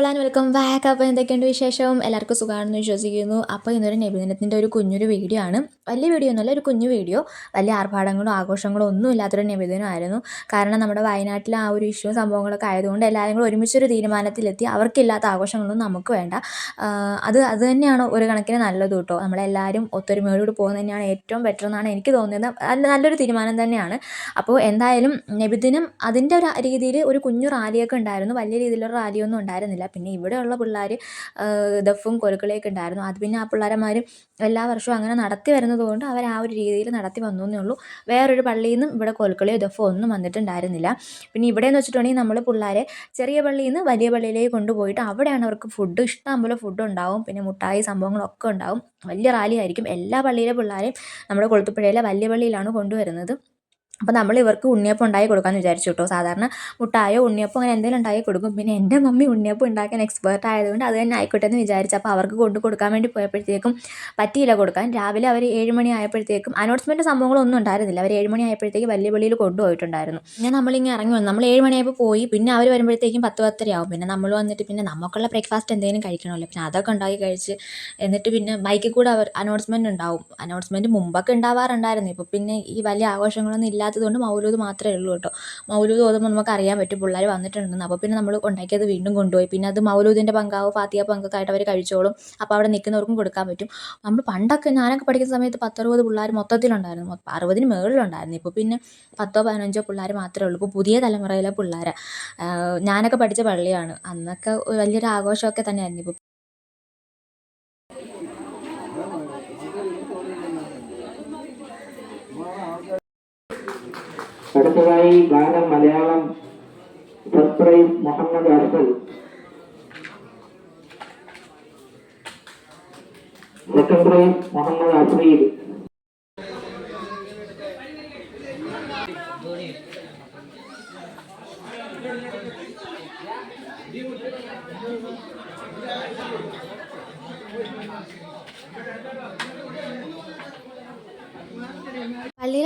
All welcome back അപ്പോൾ എന്തൊക്കെയുണ്ട് വിശേഷം? എല്ലാവർക്കും സുഖമാണെന്ന് വിശ്വസിക്കുന്നു. അപ്പോൾ ഇന്നൊരു നബിദിനത്തിന്റെ ഒരു കുഞ്ഞൊരു വീഡിയോ ആണ്. വലിയ വീഡിയോ ഒന്നുമല്ല ഒരു കുഞ്ഞു വീഡിയോ വലിയ ആർഭാടങ്ങളോ ആഘോഷങ്ങളോ ഒന്നും ഇല്ലാത്തൊരു നബിദിനമായിരുന്നു കാരണം നമ്മുടെ വയനാട്ടിലെ ആ ഒരു ഇഷ്യൂ സംഭവങ്ങളൊക്കെ ആയതുകൊണ്ട് എല്ലാവരും കൂടെ ഒരുമിച്ചൊരു തീരുമാനത്തിലെത്തി. അവർക്കില്ലാത്ത ആഘോഷങ്ങളൊന്നും നമുക്ക് വേണ്ട. അത് അത് തന്നെയാണ് ഒരു കണക്കിന് നല്ലത് കേട്ടോ. നമ്മളെല്ലാവരും ഒത്തൊരുമയോടുകൂടി പോകുന്നത് തന്നെയാണ് ഏറ്റവും ബെറ്റർ എന്നാണ് എനിക്ക് തോന്നുന്നത് നല്ലൊരു തീരുമാനം തന്നെയാണ്. അപ്പോൾ എന്തായാലും നബിദിനം അതിന്റെ ഒരു രീതിയിൽ ഒരു കുഞ്ഞു റാലിയൊക്കെ ഉണ്ടായിരുന്നു. വലിയ രീതിയിലുള്ള റാലിയൊന്നും ഉണ്ടായിരുന്നില്ല. പിന്നെ ഇവിടെയുള്ള പിള്ളേർ ദഫും കൊലുക്കളിയൊക്കെ ഉണ്ടായിരുന്നു. അത് പിന്നെ ആ പിള്ളേരന്മാർ എല്ലാ വർഷവും അങ്ങനെ നടത്തി വരുന്നത് കൊണ്ട് അവർ ആ ഒരു രീതിയിൽ നടത്തി വന്നു എന്നേ ഉള്ളൂ. വേറൊരു പള്ളിയിൽ നിന്നും ഇവിടെ കൊലുക്കളിയോ ദഫോ ഒന്നും വന്നിട്ടുണ്ടായിരുന്നില്ല. പിന്നെ ഇവിടെ എന്ന് വെച്ചിട്ടുണ്ടെങ്കിൽ നമ്മൾ പിള്ളേരെ ചെറിയ പള്ളിയിൽ നിന്ന് വലിയ പള്ളിയിലേക്ക് കൊണ്ടുപോയിട്ട് അവിടെയാണ് അവർക്ക് ഫുഡ് ഇഷ്ടം പോലെ ഫുഡ് ഉണ്ടാവും. പിന്നെ മുട്ടായി സംഭവങ്ങളൊക്കെ ഉണ്ടാവും. വലിയ റാലി ആയിരിക്കും എല്ലാ പള്ളിയിലെ പിള്ളേരെയും നമ്മുടെ കൊളുത്തുപ്പുഴയിലെ വലിയ പള്ളിയിലാണ് കൊണ്ടുവരുന്നത്. അപ്പോൾ നമ്മൾ ഇവർക്ക് ഉണ്ണിയപ്പം ഉണ്ടായി കൊടുക്കാമെന്ന് വിചാരിച്ചു കേട്ടോ സാധാരണ മുട്ടായോ ഉണ്ണിയപ്പം അങ്ങനെ എന്തെങ്കിലും ഉണ്ടായി കൊടുക്കും. പിന്നെ എന്റെ മമ്മി ഉണ്ണിയപ്പം ഉണ്ടാക്കാൻ എക്സ്പേർട്ട് ആയതുകൊണ്ട് അത് തന്നെ ആയിക്കോട്ടെ എന്ന് വിചാരിച്ചു. അപ്പോൾ അവർക്ക് കൊണ്ട് കൊടുക്കാൻ വേണ്ടി പോയപ്പോഴത്തേക്കും പറ്റിയില്ല കൊടുക്കാൻ. രാവിലെ അവർ ഏഴ് മണി ആയപ്പോഴത്തേക്കും അനൗൺസ്മെന്റ് സംഭവങ്ങളൊന്നും ഉണ്ടായിരുന്നില്ല. അവർ ഏഴ് മണി ആയപ്പോഴത്തേക്ക് വലിയ പള്ളിയിൽ കൊണ്ടുപോയിട്ടുണ്ടായിരുന്നു. പിന്നെ നമ്മളിങ്ങനെ ഇറങ്ങി വന്നു. നമ്മൾ ഏഴ് മണിയായപ്പോൾ പോയി. പിന്നെ അവർ വരുമ്പോഴത്തേക്കും പത്ത് പത്തരയാവും പിന്നെ നമ്മൾ വന്നിട്ട് പിന്നെ നമുക്കുള്ള ബ്രേക്ക്ഫാസ്റ്റ് എന്തെങ്കിലും കഴിക്കണമല്ലോ. പിന്നെ അതൊക്കെ ഉണ്ടാക്കി കഴിച്ച് എന്നിട്ട് പിന്നെ ബൈക്കിൽ കൂടെ അവർ അനൗൺസ്മെന്റ് ഉണ്ടാവും. അനൗൺസ്മെന്റ് മുമ്പൊക്കെ ഉണ്ടാവാറുണ്ടായിരുന്നു. ഇപ്പോൾ പിന്നെ ഈ വലിയ ആഘോഷങ്ങളൊന്നും ഇല്ല ഇല്ലാത്തതുകൊണ്ട് മൗലൂദ് മാത്രമേ ഉള്ളൂ കേട്ടോ. മൗലൂദ് ഓതുമ്പോൾ നമുക്ക് അറിയാൻ പറ്റും പിള്ളേർ വന്നിട്ടുണ്ടെന്ന്. അപ്പോൾ പിന്നെ നമ്മൾ ഉണ്ടാക്കിയത് വീണ്ടും കൊണ്ടുപോയി. പിന്നെ അത് മൗലൂദിന്റെ പങ്കാവും ഫാത്തിയ പങ്കൊക്കെ ആയിട്ട് അവർ കഴിച്ചോളും. അപ്പോൾ അവിടെ നിൽക്കുന്നവർക്കും കൊടുക്കാൻ പറ്റും. നമ്മൾ പണ്ടൊക്കെ ഞാനൊക്കെ പഠിക്കുന്ന സമയത്ത് പത്തറുപത് പിള്ളേർ മൊത്തത്തിലുണ്ടായിരുന്നു. അറുപതിന് മുകളിലുണ്ടായിരുന്നു ഇപ്പോൾ പിന്നെ പത്തോ പതിനഞ്ചോ പിള്ളേർ മാത്രമേ ഉള്ളൂ. ഇപ്പോൾ പുതിയ തലമുറയിലെ പിള്ളേർ ഞാനൊക്കെ പഠിച്ച പള്ളിയാണ്. അന്നൊക്കെ വലിയൊരു ആഘോഷമൊക്കെ തന്നെയായിരുന്നു. ഇപ്പോൾ അടുത്തതായി ഗാനം മലയാളം സർപ്രൈസ് മുഹമ്മദ് അഫൽ സെക്കൻഡ് മുഹമ്മദ് മുഹമ്മദ് അഫ്രീദ് പള്ളിയിലെ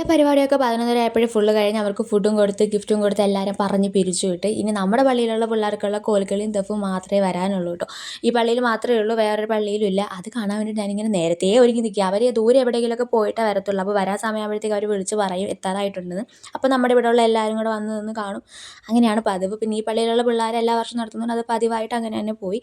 പരിപാടിയൊക്കെ പതിനൊന്നര ആയപ്പോഴും ഫുള്ള് കഴിഞ്ഞ് അവർക്ക് ഫുഡും കൊടുത്ത് ഗിഫ്റ്റും കൊടുത്ത് എല്ലാവരും പറഞ്ഞ് പിരിച്ചു വിട്ട്. ഇനി നമ്മുടെ പള്ളിയിലുള്ള പിള്ളേർക്കുള്ള കോൽക്കളിയും ദഫും മാത്രമേ വരാനുള്ളൂ കേട്ടോ. ഈ പള്ളിയിൽ മാത്രമേ ഉള്ളൂ വേറൊരു പള്ളിയിലും ഇല്ല. അത് കാണാൻ വേണ്ടി ഞാനിങ്ങനെ നേരത്തെ ഒരുങ്ങി നിൽക്കുക. അവർ ദൂരെ എവിടെയെങ്കിലുമൊക്കെ പോയിട്ടേ വരത്തുള്ളൂ. അപ്പോൾ വരാൻ സമയമാകുമ്പോഴത്തേക്ക് അവർ വിളിച്ച് പറയും എത്താറായിട്ടുണ്ടെന്ന്. അപ്പോൾ നമ്മുടെ ഇവിടെ ഉള്ള എല്ലാവരും കൂടെ വന്ന് നിന്ന് കാണും. അങ്ങനെയാണ് പതിവ്. പിന്നെ ഈ പള്ളിയിലുള്ള പിള്ളേർ എല്ലാ വർഷം നടത്തുന്നുണ്ട് അത് പതിവായിട്ട് അങ്ങനെ തന്നെ പോയി.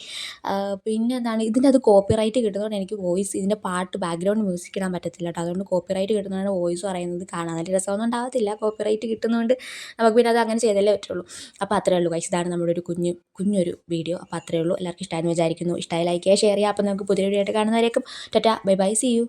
പിന്നെ എന്താണ് ഇതിന്റെ അത് കോപ്പിറൈറ്റ് കിട്ടുന്നതുകൊണ്ട് എനിക്ക് വോയിസ് ഇതിന്റെ പാട്ട് ബാക്ക്ഗ്രൗണ്ട് മ്യൂസിക് ഇടാൻ പറ്റത്തില്ല കേട്ടോ. അതുകൊണ്ട് കോപ്പിറൈറ്റ് കിട്ടുന്നതാണ് വോയിസ് പറയുന്നത് കാണാൻ നല്ല രസമൊന്നും ഉണ്ടാകത്തില്ല കോപ്പിറൈറ്റ് കിട്ടുന്നതുകൊണ്ട് നമുക്ക് പിന്നെ അത് അങ്ങനെ ചെയ്തല്ലേ പറ്റുള്ളൂ. അപ്പോൾ അത്രേ ഉള്ളൂ ഗൈസ് ഇതാണ് നമ്മുടെ ഒരു കുഞ്ഞു കുഞ്ഞൊരു വീഡിയോ അപ്പോൾ അത്രേ ഉള്ളൂ. എല്ലാവർക്കും ഇഷ്ടമായെന്ന് വിചാരിക്കുന്നു. ഇഷ്ടമായി ലൈക്ക് ചെയ്യുക ഷെയർ ചെയ്യുക അപ്പോൾ നമുക്ക് പുതിയ വീഡിയോ ആയിട്ട് കാണുന്നവരേക്കും. Tata. Bye bye. See you